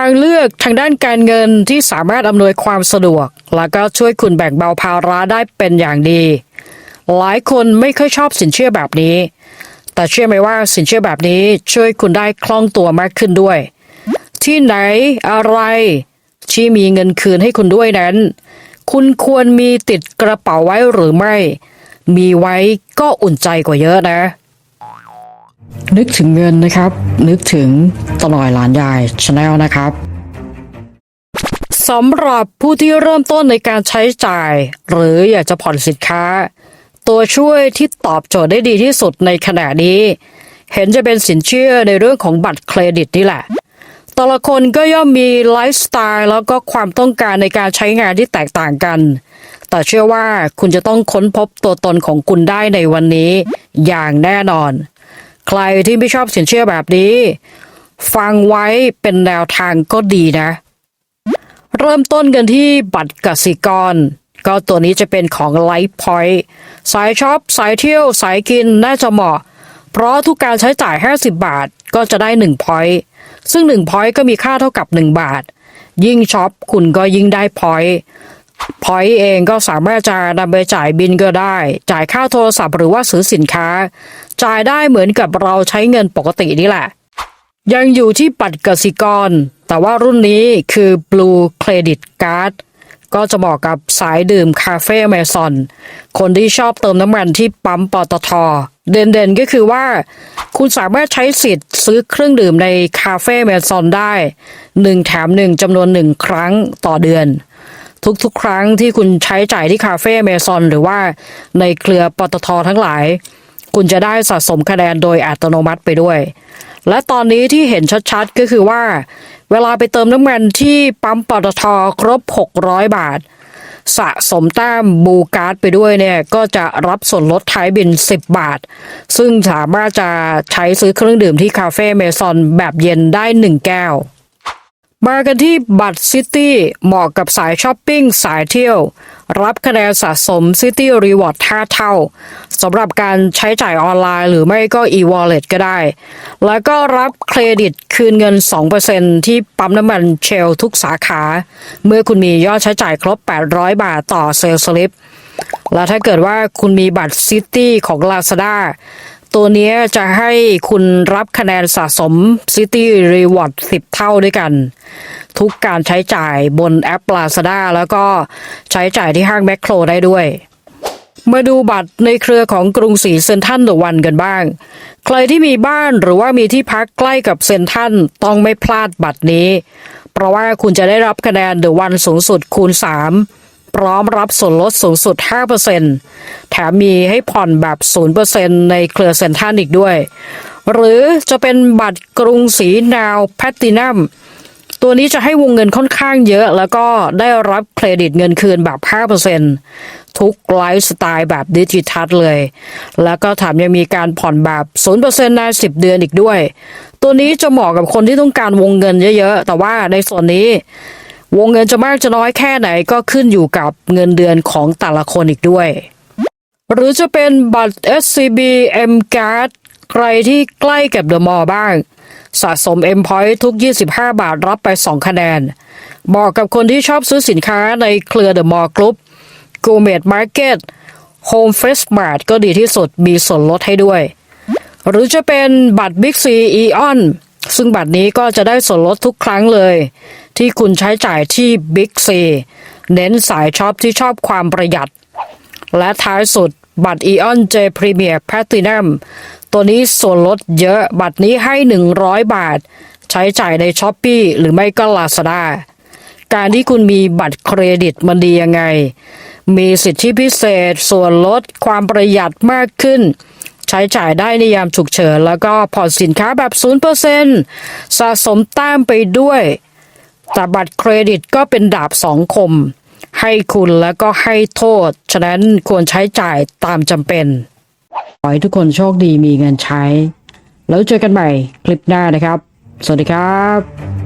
างเลือกทางด้านการเงินที่สามารถอำนวยความสะดวก แล้วก็ช่วยคุณแบ่งเบาภาระได้เป็นอย่างดี หลายคนไม่ค่อยชอบสินเชื่อแบบนี้ แต่เชื่อไหมว่าสินเชื่อแบบนี้ช่วยคุณได้คล่องตัวมากขึ้นด้วย ที่ไหนอะไรที่มีเงินคืนให้คุณด้วยนั้น คุณควรมีติดกระเป๋าไว้หรือไม่ มีไว้ก็อุ่นใจกว่าเยอะนะ นึกถึงเงินนะครับ นึกถึงตลอยหลานยายชาแนลนะครับสำหรับผู้ที่เริ่มต้นในการใช้จ่าย หรืออยากจะผ่อนสินค้า ตัวช่วยที่ตอบโจทย์ได้ดีที่สุดในขณะนี้ เห็นจะเป็นสินเชื่อในเรื่องของบัตรเครดิตนี่แหละแต่ละคนก็ย่อมมีไลฟ์สไตล์แล้วก็ความต้องการในการใช้งานที่แตกต่างกัน แต่เชื่อว่าคุณจะต้องค้นพบตัวตนของคุณได้ในวันนี้ อย่างแน่นอน ใครที่ไม่ชอบสินเชื่อแบบนี้ ฟังไว้เป็นแนวทางก็ดีนะ เริ่มต้นกันที่บัตรกสิกร ก็ตัวนี้จะเป็นของ Light Point สายช็อป สายเที่ยว สายกินน่าจะเหมาะ เพราะทุกการใช้จ่าย 50 บาทก็จะได้1 point ซึ่ง1 point ก็มีค่าเท่ากับ 1 บาท ยิ่งช็อปคุณก็ยิ่งได้ point point เองก็สามารถจะนำไปจ่ายบินก็ได้ จ่ายค่าโทรศัพท์หรือว่าซื้อสินค้า จ่ายได้เหมือนกับเราใช้เงินปกตินี่แหละ ยังอยู่ที่บัตรกสิกร แต่ว่ารุ่นนี้คือ Blue Credit Card ก็จะเหมาะกับสายดื่มคาเฟ่แมซอน คนที่ชอบเติมน้ำมันที่ปั๊มปตท เด่นๆก็คือว่า คุณสามารถใช้สิทธิ์ซื้อเครื่องดื่มในคาเฟ่แมซอนได้ 1 แถม 1จำนวน 1 ครั้งต่อเดือน ทุกๆ ครั้งที่คุณใช้จ่ายที่คาเฟ่เมซอนหรือว่าในเครือปตททั้งหลาย คุณจะได้สะสมคะแนนโดยอัตโนมัติไปด้วย และตอนนี้ที่เห็นชัดๆ ก็คือว่า เวลาไปเติมน้ำมันที่ปั๊มปตทครบ 600 บาท สะสมแต้มบูการ์ดไปด้วยเนี่ย ก็จะรับส่วนลดท้ายบิน 10 บาท ซึ่งสามารถจะใช้ซื้อเครื่องดื่มที่คาเฟ่เมซอนแบบเย็นได้ 1 แก้ว มากันที่บัตรซิตี้เหมาะกับสายช้อปปิ้งสายเที่ยว รับคะแนนสะสมซิตี้รีวอร์ด5เท่าสำหรับการใช้จ่ายออนไลน์หรือไม่ก็ e-wallet ก็ได้ แล้วก็รับเครดิตคืนเงิน 2%ที่ปั๊มน้ำมันเชลทุกสาขา เมื่อคุณมียอดใช้จ่ายครบ 800 บาทต่อเซลล์สลิปแล้วถ้าเกิดว่าคุณมีบัตรซิตี้ของ Lazada ตัวนี้จะให้คุณรับคะแนนสะสม City Reward 10 เท่าด้วยกัน ทุกการใช้จ่ายบนแอป Lazada แล้วก็ใช้จ่ายที่ห้างแมคโครได้ด้วย มาดูบัตรในเครือของกรุงศรีเซนทรัลเดอะวันกันบ้าง ใครที่มีบ้านหรือว่ามีที่พักใกล้กับเซนทรัลต้องไม่พลาดบัตรนี้ เพราะว่าคุณจะได้รับคะแนนเดอะวันสูงสุดคูณ 3 พร้อมรับส่วนลดสูงสุด 5%แถมมีให้ผ่อนแบบ 0%ในเครือเซ็นทรัลอีกด้วย หรือจะเป็นบัตรกรุงศรีนาวแพตตินัมตัวนี้จะให้วงเงินค่อนข้างเยอะ แล้วก็ได้รับเครดิตเงินคืนแบบ 5%ทุกไลฟ์สไตล์แบบดิจิทัลเลย แล้วก็แถมยังมีการผ่อนแบบ 0%ใน 10 เดือนอีกด้วย ตัวนี้จะเหมาะกับคนที่ต้องการวงเงินเยอะๆ แต่ว่าในส่วนนี้ วงเงินจะมากจะน้อยแค่ไหนก็ขึ้นอยู่กับเงินเดือนของแต่ละคนอีกด้วย หรือจะเป็นบัตร SCB M Card ใครที่ใกล้กับเดอะมอลล์บ้าง สะสม M Point ทุก 25 บาทรับไป 2 คะแนนเหมาะกับคนที่ชอบซื้อสินค้าในเครือเดอะมอลล์กรุ๊ป g o u r m e t Market Home Fresh Mart ก็ดีที่สุดมีส่วนลดให้ด้วย หรือจะเป็นบัตร Big C Eon ซึ่งบัตรนี้ก็จะได้ส่วนลดทุกครั้งเลย ที่คุณใช้จ่ายที่ Big C เน้นสายช็อปที่ชอบความประหยัด และท้ายสุดบัตร Eon J Premier Platinum ตัวนี้ส่วนลดเยอะบัตรนี้ให้ 100 บาท ใช้จ่ายใน s h อ p e e หรือไม่ก็ Lazada การที่คุณมีบัตรเครดิตมันดียังไง มีสิทธิพิเศษส่วนลดความประหยัดมากขึ้น ใช้จ่ายได้ในยามฉุกเฉิน แล้วก็ผ่อนสินค้าแบบ 0%สะสมแต้มไปด้วย แต่บัตรเครดิตก็เป็นดาบสองคม ให้คุณแล้วก็ให้โทษ ฉะนั้นควรใช้จ่ายตามจำเป็น ขอให้ทุกคนโชคดีมีเงินใช้ แล้วเจอกันใหม่คลิปหน้านะครับ สวัสดีครับ